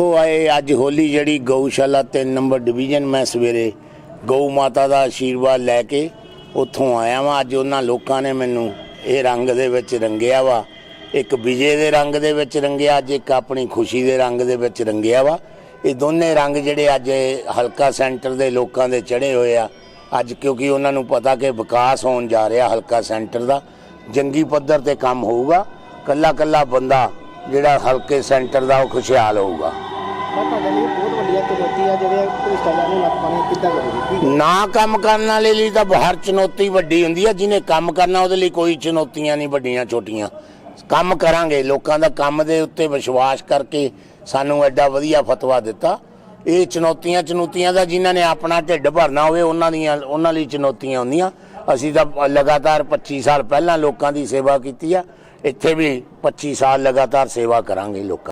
ਦੇਖੋ ਆਏ, ਅੱਜ ਹੋਲੀ ਜਿਹੜੀ ਗਊਸ਼ਾਲਾ 3 ਨੰਬਰ ਡਿਵੀਜ਼ਨ, ਮੈਂ ਸਵੇਰੇ ਗਊ ਮਾਤਾ ਦਾ ਆਸ਼ੀਰਵਾਦ ਲੈ ਕੇ ਉੱਥੋਂ ਆਇਆ ਵਾਂ। ਅੱਜ ਉਹਨਾਂ ਲੋਕਾਂ ਨੇ ਮੈਨੂੰ ਇਹ ਰੰਗ ਦੇ ਵਿੱਚ ਰੰਗਿਆ ਵਾ। ਇੱਕ ਵਿਜੇ ਦੇ ਰੰਗ ਦੇ ਵਿੱਚ ਰੰਗਿਆ, ਅੱਜ ਇੱਕ ਆਪਣੀ ਖੁਸ਼ੀ ਦੇ ਰੰਗ ਦੇ ਵਿੱਚ ਰੰਗਿਆ ਵਾ। ਇਹ ਦੋਨੇ ਰੰਗ ਜਿਹੜੇ ਅੱਜ ਇਹ ਹਲਕਾ ਸੈਂਟਰ ਦੇ ਲੋਕਾਂ ਦੇ ਚੜੇ ਹੋਏ ਆ। ਅੱਜ ਕਿਉਂਕਿ ਉਹਨਾਂ ਨੂੰ ਪਤਾ ਕਿ ਵਿਕਾਸ ਹੋਣ ਜਾ ਰਿਹਾ ਹਲਕਾ ਸੈਂਟਰ ਦਾ। ਜੰਗੀ ਪੱਧਰ ਤੇ ਕੰਮ ਹੋਊਗਾ। ਕੱਲਾ ਕੱਲਾ ਬੰਦਾ ਜਿਹੜਾ ਹਲਕੇ ਸੈਂਟਰ ਦਾ ਉਹ ਖੁਸ਼ਹਾਲ ਹੋਊਗਾ। ਪਰ ਤੁਹਾਡੇ ਲਈ ਬਹੁਤ ਵੱਡੀ ਚੁਣੌਤੀ ਆ ਜਿਹੜੇ ਭ੍ਰਿਸ਼ਟਾਚਾਰ ਨੂੰ ਨੱਥ ਪਾਣੀ ਕਿੱਦਾਂ ਕਰੋਗੇ ਨਾ ਕੰਮ ਕਰਨ ਵਾਲੇ ਲਈ ਤਾਂ ਹਰ ਚੁਣੌਤੀ ਵੱਡੀ ਹੁੰਦੀ ਹੈ ਜਿਹਨੇ ਕੰਮ ਕਰਨਾ ਉਹਦੇ ਲਈ ਕੋਈ ਚੁਣੌਤੀਆਂ ਨਹੀਂ ਵੱਡੀਆਂ, ਛੋਟੀਆਂ। ਕੰਮ ਕਰਾਂਗੇ, ਲੋਕਾਂ ਦਾ ਕੰਮ ਦੇ ਉੱਤੇ ਵਿਸ਼ਵਾਸ ਕਰਕੇ ਸਾਨੂੰ ਐਡਾ ਵਧੀਆ ਫਤਵਾ ਦਿੱਤਾ। ਇਹ ਚੁਣੌਤੀਆਂ ਚੁਣੌਤੀਆਂ ਦਾ ਜਿਨ੍ਹਾਂ ਨੇ ਆਪਣਾ ਢਿੱਡ ਭਰਨਾ ਹੋਵੇ, ਉਹਨਾਂ ਦੀਆਂ, ਉਹਨਾਂ ਲਈ ਚੁਣੌਤੀਆਂ ਹੁੰਦੀਆਂ। ਅਸੀਂ ਤਾਂ ਲਗਾਤਾਰ 25 ਸਾਲ ਪਹਿਲਾਂ ਲੋਕਾਂ ਦੀ ਸੇਵਾ ਕੀਤੀ ਆ, ਇੱਥੇ ਵੀ 25 ਸਾਲ ਲਗਾਤਾਰ ਸੇਵਾ ਕਰਾਂਗੇ ਲੋਕਾਂ